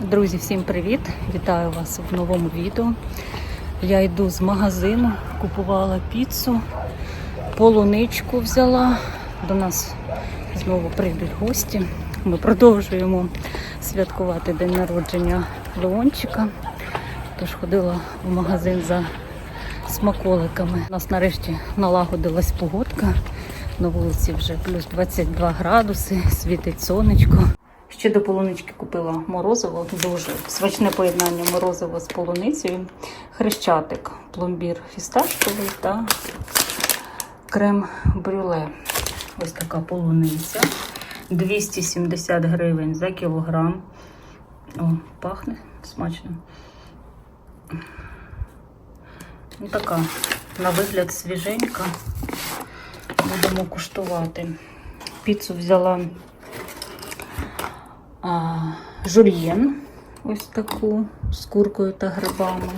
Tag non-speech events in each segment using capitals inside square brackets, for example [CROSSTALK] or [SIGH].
Друзі, всім привіт! Вітаю вас в новому відео. Я йду з магазину, купувала піцу, полуничку взяла. До нас знову прийдуть гості. Ми продовжуємо святкувати день народження Леончика. Тож ходила в магазин за смаколиками. У нас нарешті налагодилась погодка. На вулиці вже плюс 22 градуси, світить сонечко. Ще до полунички купила морозиво, дуже смачне поєднання морозиво з полуницею, хрещатик, пломбір фісташковий та крем брюле. Ось така полуниця. 270 гривень за кілограм. О, пахне смачно. Ну, така, на вигляд свіженька. Будемо куштувати. Піцу взяла жульєн, ось таку з куркою та грибами.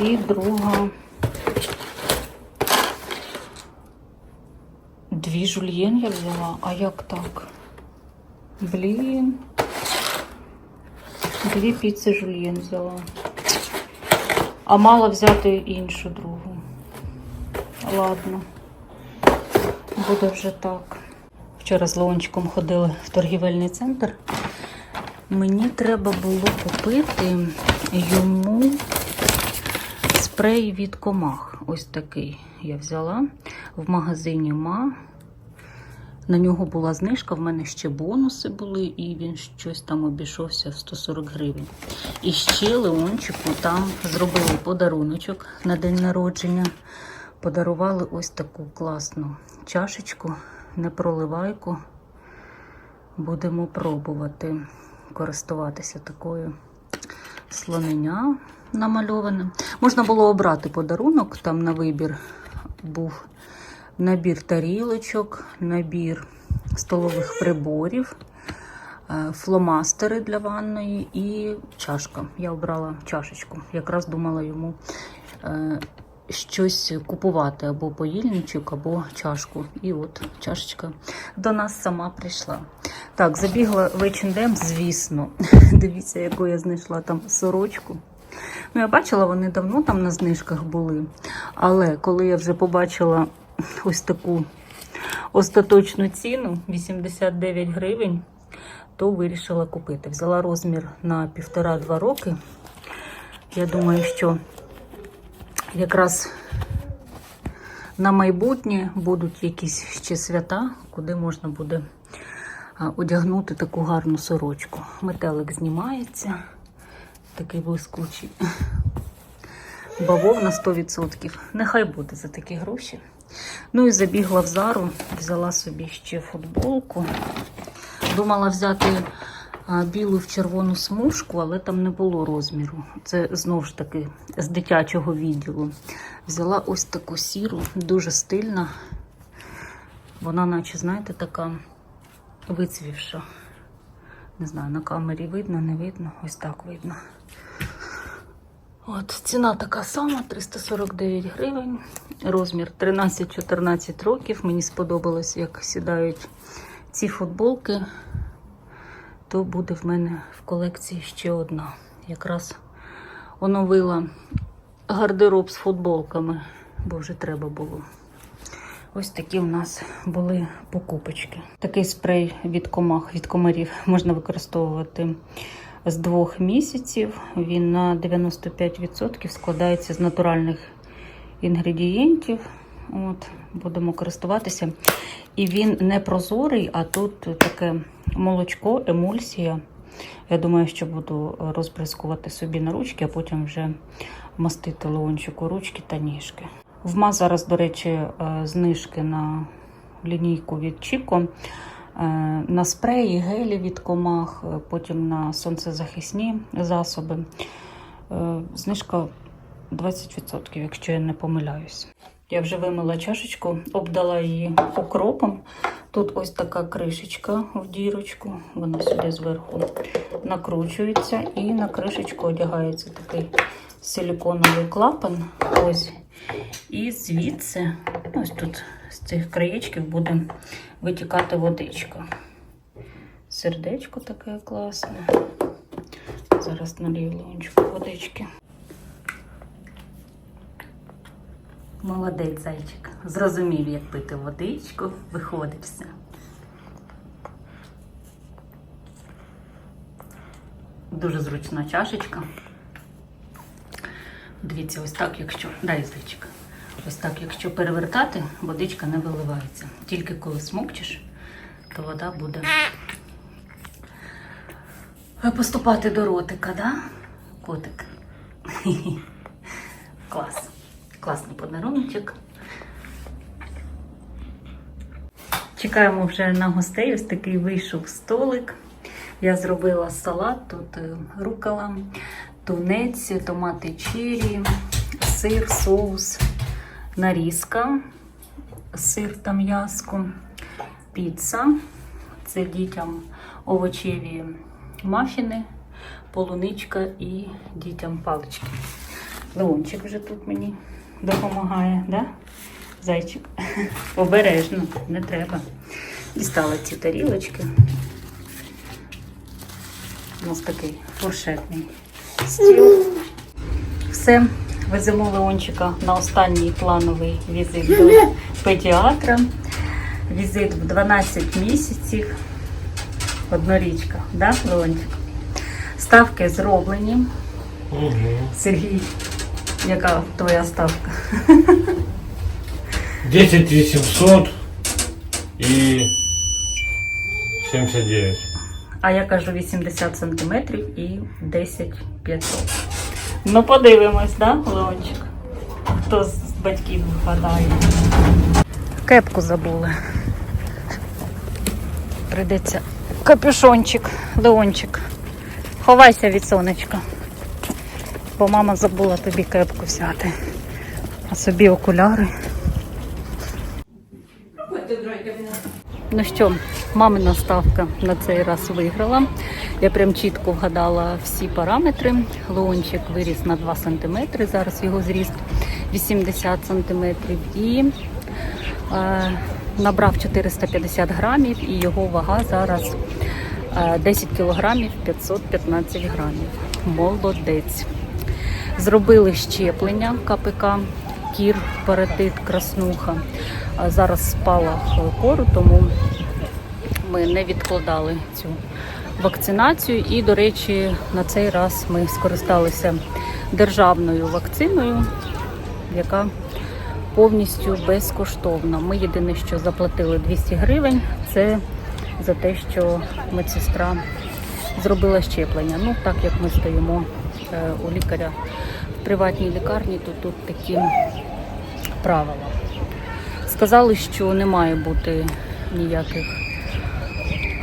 І друга дві жульєн я взяла. А як так? Блін. Дві піци жульєн взяла. А мала взяти іншу другу. Ладно. Буде вже так. Вчора з Леончиком ходили в торгівельний центр. Мені треба було купити йому спрей від комах. Ось такий я взяла в магазині Ма. На нього була знижка, в мене ще бонуси були, і він щось там обійшовся в 140 гривень. І ще Леончику там зробили подаруночок на день народження. Подарували ось таку класну чашечку непроливайку. Будемо пробувати користуватися такою слоненя намальованим. Можна було обрати подарунок, там на вибір був набір тарілочок, набір столових приборів, е, фломастери для ванної і чашка. Я обрала чашечку. Якраз думала йому е, щось купувати або поїльничок, або чашку. І от чашечка до нас сама прийшла. Так, забігла в H&M, звісно. [LAUGHS] Дивіться, яку я знайшла там сорочку. Ну, я бачила, вони давно там на знижках були. Але коли я вже побачила ось таку остаточну ціну 89 гривень, то вирішила купити. Взяла розмір на півтора-два роки. Я думаю, що якраз на майбутнє будуть якісь ще свята, куди можна буде одягнути таку гарну сорочку. Метелик знімається, такий блискучий. Бавовна 100%. Нехай буде за такі гроші. Ну і забігла в зару, взяла собі ще футболку. Думала взяти білу в червону смужку, але там не було розміру. Це знову ж таки з дитячого відділу. Взяла ось таку сіру, дуже стильна. Вона, наче, знаєте, така вицвівша. Не знаю, на камері видно, не видно. Ось так видно. От, ціна така сама, 349 гривень. Розмір 13-14 років. Мені сподобалось, як сідають ці футболки. То буде в мене в колекції ще одна. Якраз оновила гардероб з футболками, бо вже треба було. Ось такі у нас були покупочки. Такий спрей від комах, від комарів можна використовувати з двох місяців. Він на 95% складається з натуральних інгредієнтів. От, Будемо користуватися. І він не прозорий, а тут таке молочко, емульсія. Я думаю, що буду розбризкувати собі на ручки, а потім вже мастити леончику ручки та ніжки. В МА зараз, до речі, е, знижки на лінійку від Чіко. Е, На спреї, гелі від комах, е, потім на сонцезахисні засоби. Знижка 20%, якщо я не помиляюсь. Я вже вимила чашечку, обдала її окропом. Тут ось така кришечка в дірочку, вона сюди зверху накручується і на кришечку одягається такий силіконовий клапан. Ось. І звідси, ось тут з цих краєчків буде витікати водичка. Сердечко таке класне. Зараз налію водички. Молодець зайчик. Зрозумів, як пити водичку, виходить все. Дуже зручна чашечка. Дивіться, ось так, якщо. Дай зайчик. Ось так, якщо перевертати, водичка не виливається. Тільки коли смокчеш, то вода буде поступати до ротика, да? Котик. [LAUGHS] Клас. Класний подарунок. Чекаємо вже на гостей. Ось такий вийшов столик. Я зробила салат, тут е, рукола, тунець, томати чирі, сир, соус, нарізка, сир та м'яско, піца. Це дітям овочеві мафіни, полуничка і дітям палички. Леончик вже тут мені допомагає, да? Зайчик. Обережно, не треба. Дістала ці тарілочки. У нас такий фуршетний стіл. Все, веземо Леончика на останній плановий візит до педіатра. Візит в 12 місяців. Однорічка, да, Леончик? Ставки зроблені. Угу. Сергій, яка твоя ставка? 10 800 и 79. А я кажу 80 сантиметрів і 10 500. Ну, подивимось, да, Леончик? Хто з батьків вгадає? Кепку забули. Прийдеться капюшончик, Леончик. Ховайся від сонечка. Бо мама забула тобі кепку взяти. А собі окуляри. Ну що, мамина ставка на цей раз виграла. Я прям чітко вгадала всі параметри. Леончик виріс на 2 см, зараз його зріст 80 см. І е, набрав 450 грамів, і його вага зараз е, 10 кілограмів 515 грамів. Молодець. Зробили щеплення КПК, кір, паратит, краснуха. Зараз спала кору, тому ми не відкладали цю вакцинацію. І, до речі, на цей раз ми скористалися державною вакциною, яка повністю безкоштовна. Ми єдине, що заплатили 200 гривень, це за те, що медсестра зробила щеплення. Ну, так як ми стоїмо у лікаря в приватній лікарні, то тут такі правила. Сказали, що не має бути ніяких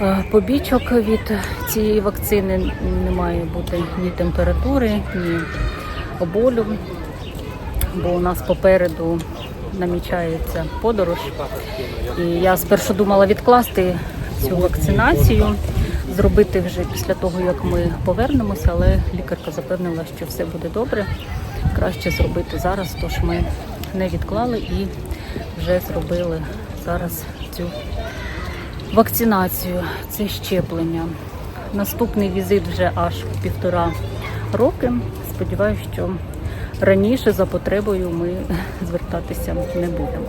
е, побічок від цієї вакцини, не має бути ні температури, ні болю, бо у нас попереду намічається подорож. І я спершу думала відкласти цю вакцинацію, зробити вже після того, як ми повернемося, але лікарка запевнила, що все буде добре. Краще зробити зараз, тож ми не відклали і вже зробили зараз цю вакцинацію, це щеплення. Наступний візит вже аж півтора роки. Сподіваюся, що раніше за потребою ми звертатися не будемо.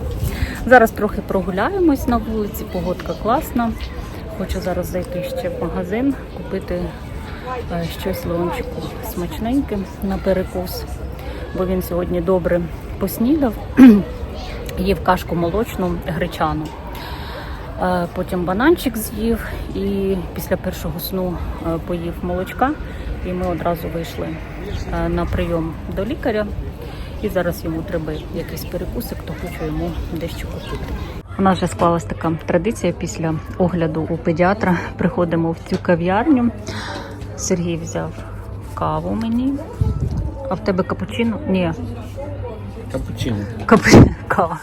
Зараз трохи прогуляємось на вулиці, погодка класна. Хочу зараз зайти ще в магазин, купити е, щось Леончику смачненьке на перекус, бо він сьогодні добре поснідав, [CLEARS THROAT] їв кашку молочну гречану. Е, Потім бананчик з'їв і після першого сну е, поїв молочка. І ми одразу вийшли на прийом до лікаря. І зараз йому треба якийсь перекусик, то хочу йому дещо купити. У нас вже склалась така традиція після огляду у педіатра. Приходимо в цю кав'ярню. Сергій взяв каву мені. А в тебе капучино? Ні, Капучино. Капу- [LAUGHS] кава.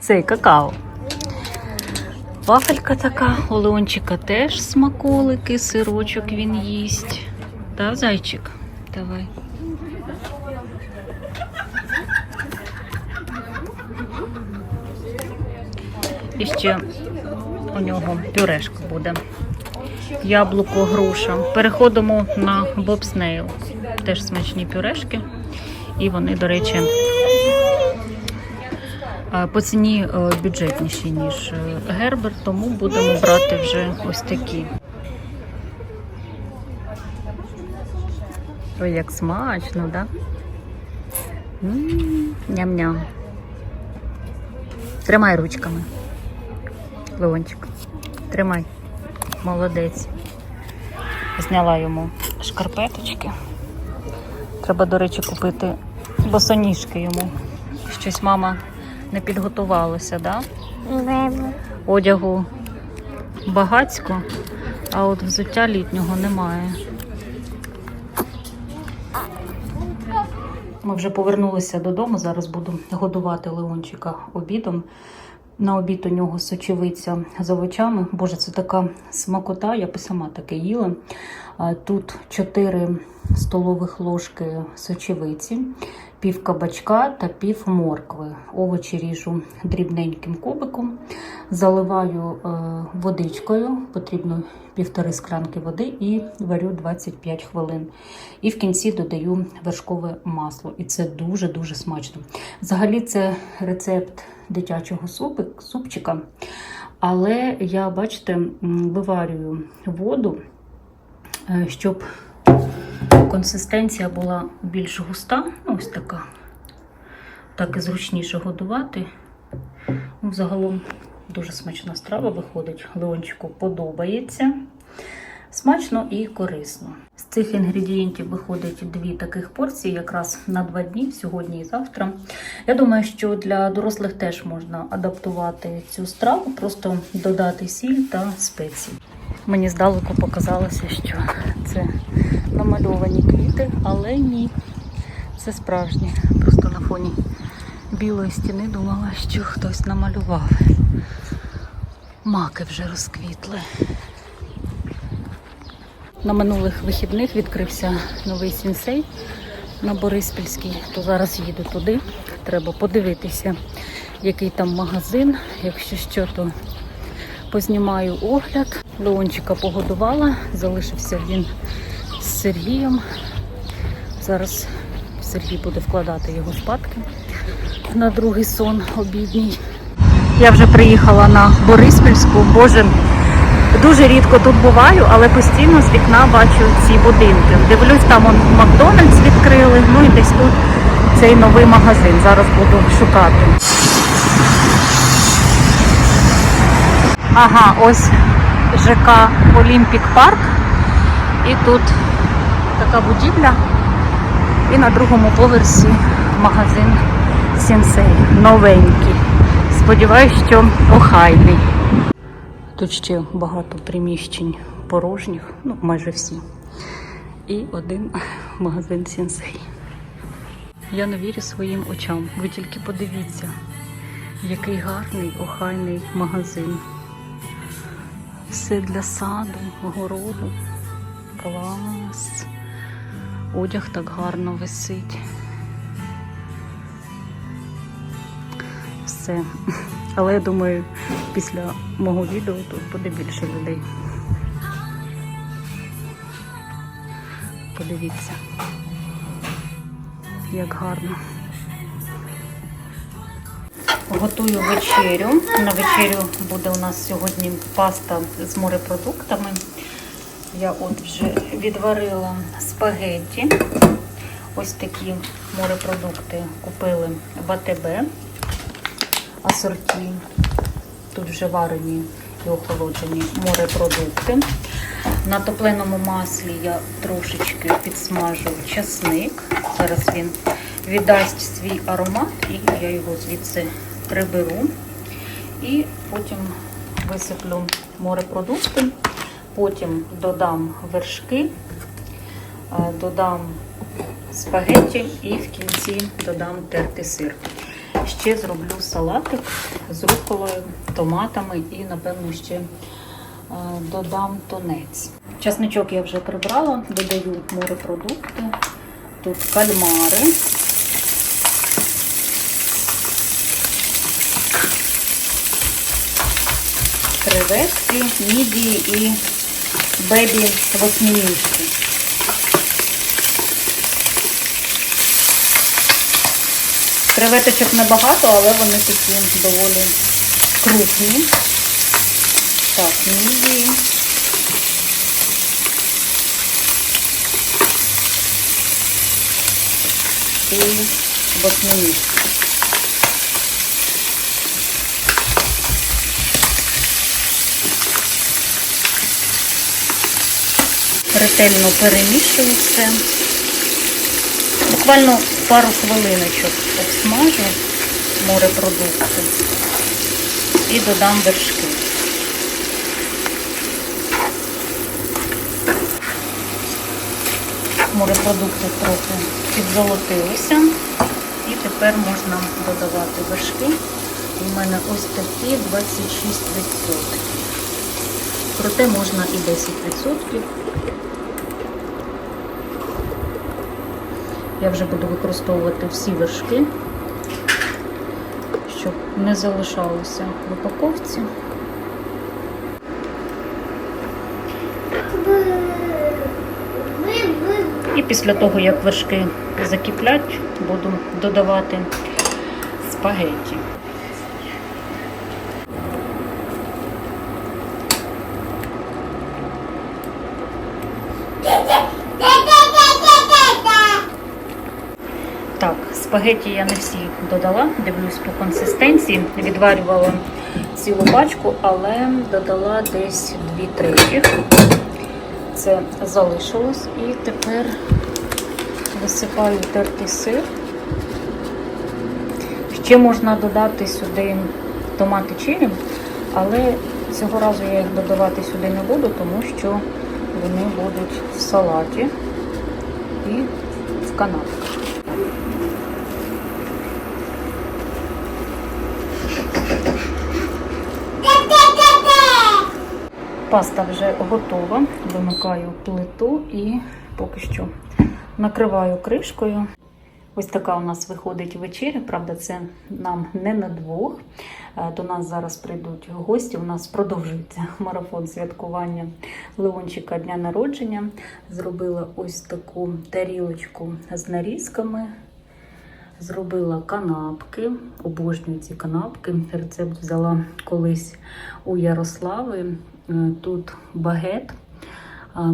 Це какао. Вафелька така, у Леончика теж смаколики, сирочок він їсть. Та, зайчик? Давай. І ще у нього пюрешка буде. яблуко, груша. Переходимо на бобснейл. Теж смачні пюрешки. І вони, до речі, е, по ціні е, бюджетніші, ніж е, гербер, тому будемо брати вже ось такі. Ой, як смачно, да? Ням-ням. Тримай ручками. Леончик. Тримай. Молодець. Зняла йому шкарпеточки. Треба, до речі, купити босоніжки йому. Щось мама не підготувалася, да? Одягу багацько, а от взуття літнього немає. Ми вже повернулися додому. Зараз буду годувати Леончика обідом. На обід у нього сочевиця з овочами. Боже, це така смакота, я б сама таке їла. Тут 4 столових ложки сочевиці, пів кабачка та пів моркви. Овочі ріжу дрібненьким кубиком, заливаю е, водичкою, потрібно півтори склянки води і варю 25 хвилин. І в кінці додаю вершкове масло. І це дуже-дуже смачно. Взагалі, це рецепт дитячого супчика. Але я, бачите, виварюю воду, е, щоб консистенція була більш густа. Ну, ось така. Так і зручніше годувати. Ну, Загалом дуже смачна страва виходить. Леончику подобається. Смачно і корисно. З цих інгредієнтів виходить дві таких порції, якраз на два дні, сьогодні і завтра. Я думаю, що для дорослих теж можна адаптувати цю страву, просто додати сіль та спеції. Мені здалеку показалося, що це намальовані квіти, але ні, це справжні. Просто на фоні білої стіни думала, що хтось намалював. Маки вже розквітли. На минулих вихідних відкрився новий сінсей на Бориспільській, то зараз їду туди. Треба подивитися, який там магазин. Якщо що, то познімаю огляд. Леончика погодувала, залишився він з Сергієм. Зараз Сергій буде вкладати його спадки на другий сон обідній. Я вже приїхала на Бориспільську. Боже, дуже рідко тут буваю, але постійно з вікна бачу ці будинки. Дивлюсь, там он Макдональдс відкрили, ну і десь тут цей новий магазин. Зараз буду шукати. Ага, ось ЖК Олімпік Парк. І тут така будівля. І на другому поверсі магазин Сінсей. Новенький. Сподіваюсь, що охайний. Тут ще багато приміщень порожніх, ну майже всі. І один [LAUGHS] магазин Сінсей. Я не вірю своїм очам. Ви тільки подивіться, який гарний охайний магазин. Все для саду, городу. Клас. Одяг так гарно висить. Все. [LAUGHS] Але я думаю, після мого відео тут буде більше людей. Подивіться, як гарно. Готую вечерю. На вечерю буде у нас сьогодні паста з морепродуктами. Я от вже відварила спагетті. Ось такі морепродукти купили в АТБ асорті. Тут вже варені і охолоджені морепродукти. На топленому маслі я трошечки підсмажу часник. Зараз він віддасть свій аромат, і я його звідси приберу. І потім висиплю морепродукти, потім додам вершки, е, додам спагетті і в кінці додам тертий сир. Ще зроблю салатик з руколою, томатами і, напевно, ще е, додам тунець. Часничок я вже прибрала, додаю морепродукти. Тут кальмари. Креветки, мідії і бебі восьминіжки. Креветочок небагато, але вони такі доволі крупні. Так, мідії. І восьминіжки. Ретельно перемішую все. Буквально пару хвилиночок обсмажу морепродукти і додам вершки. Морепродукти трохи підзолотилися. І тепер можна додавати вершки. У мене ось такі 26%. Проте можна і 10%. Я вже буду використовувати всі вершки, щоб не залишалося в упаковці. І після того, як вершки закиплять, буду додавати спагетті. Так, спагетті я не всі додала, дивлюсь по консистенції. Відварювала цілу пачку, але додала десь 2 треті. Це залишилось. І тепер висипаю тертий сир. Ще можна додати сюди томати чилі, але цього разу я їх додавати сюди не буду, тому що вони будуть в салаті і в канапках. Паста вже готова. Вимикаю плиту і поки що накриваю кришкою. Ось така у нас виходить вечеря. Правда, це нам не на двох. Е, До нас зараз прийдуть гості. У нас продовжується [LAUGHS] марафон святкування Леончика дня народження. Зробила ось таку тарілочку з нарізками. Зробила канапки, обожнюю ці канапки. Рецепт взяла колись у Ярослави. Е, Тут багет,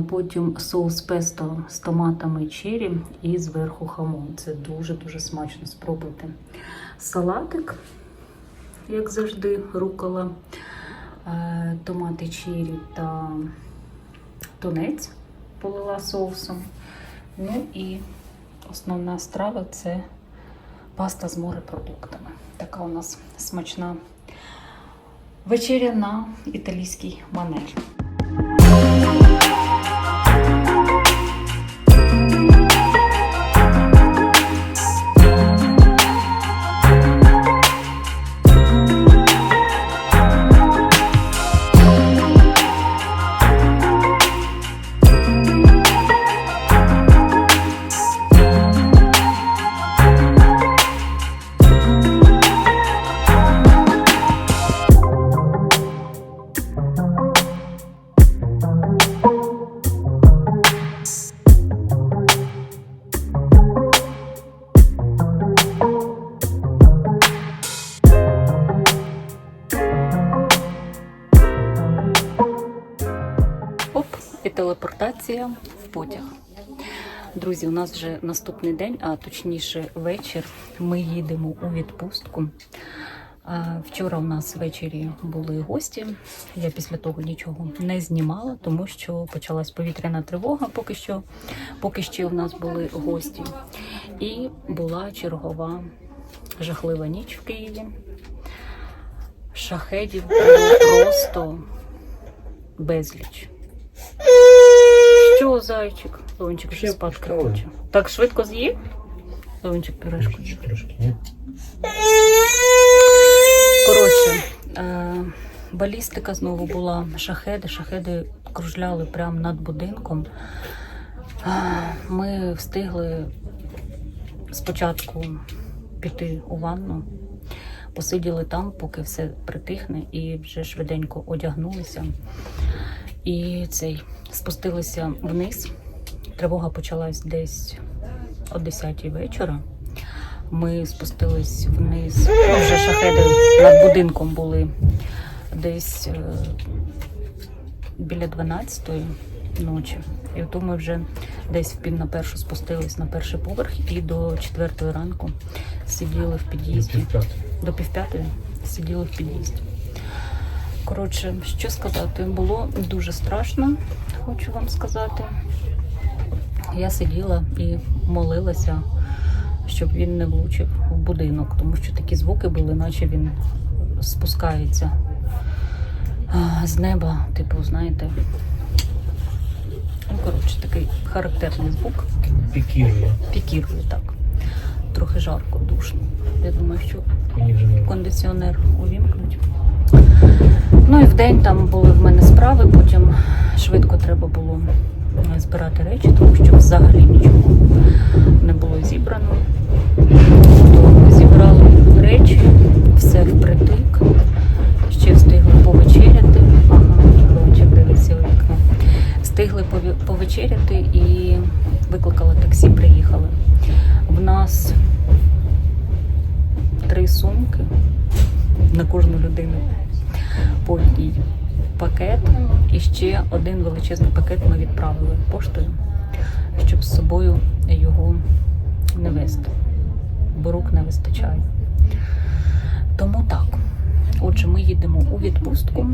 потім соус песто з томатами чері і зверху хамон. Це дуже-дуже смачно спробуйте. Салатик, як завжди, рукола, е, томати чері та тунець полила соусом. Ну і основна страва це паста з морепродуктами. Така у нас смачна вечеря на італійський манер. Нас вже наступний день, а точніше вечір. Ми їдемо у відпустку. Вчора у нас ввечері були гості. Я після того нічого не знімала, тому що почалась повітряна тривога. Поки що, поки ще у нас були гості. І була чергова жахлива ніч в Києві. Шахедів було просто безліч. Що, зайчик? Леончик Ще спадки хоче. Так швидко з'їв? Леончик пюрешку. Трошки, ні? Коротше, е, балістика знову була шахеди. Шахеди кружляли прямо над будинком. Е, Ми встигли спочатку піти у ванну, посиділи там, поки все притихне, і вже швиденько одягнулися. І цей спустилися вниз. Тривога почалась десь о 10 вечора. Ми спустились вниз. Ну, вже шахеди над будинком були десь е, біля 12 ночі. І то ми вже десь в пів на першу спустились на перший поверх і до четвертої ранку сиділи в під'їзді. До півп'ятої сиділи в під'їзді. Коротше, що сказати, було дуже страшно, хочу вам сказати. Я сиділа і молилася, щоб він не влучив в будинок, тому що такі звуки були, наче він спускається з неба, типу, знаєте. Ну, коротше, такий характерний звук. Пикируя. Пікірує так. Трохи жарко, душно. Я думаю, що кондиціонер увімкнуть. Ну і в день там були в мене справи, потім швидко треба було е, збирати речі, тому що взагалі нічого не було зібрано. То зібрали речі, все впритик. Ще встигли повечеряти. Встигли повечеряти і викликали таксі, приїхали. В нас три сумки на кожну людину по пакет. І ще один величезний пакет ми відправили поштою, щоб з собою його не вести, бо рук не вистачає. Тому так. Отже, ми їдемо у відпустку,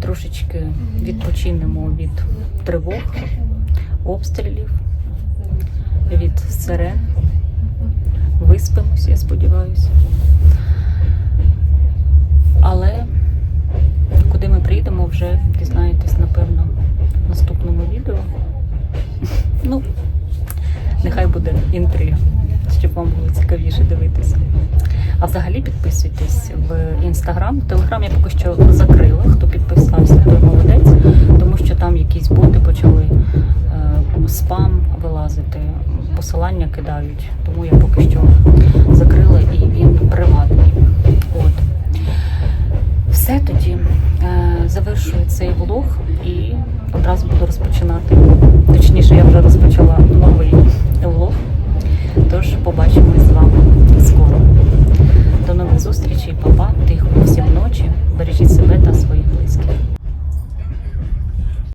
трошечки відпочинемо від тривог, обстрілів, від сирен. Виспимося, я сподіваюся. Але куди ми приїдемо, вже дізнаєтесь, напевно, в наступному відео. [LAUGHS] Ну, нехай буде інтрига, щоб вам було цікавіше дивитися. А взагалі підписуйтесь в інстаграм. Телеграм я поки що закрила. Хто підписався, той молодець, тому що там якісь боти почали е, спам вилазити, посилання кидають. Тому я поки що закрила і він все тоді. Е, завершую цей влог і одразу буду розпочинати. Точніше, я вже розпочала новий влог. Тож побачимось з вами скоро. До нових зустрічей, папа, тихо, всім ночі. Бережіть себе та своїх близьких.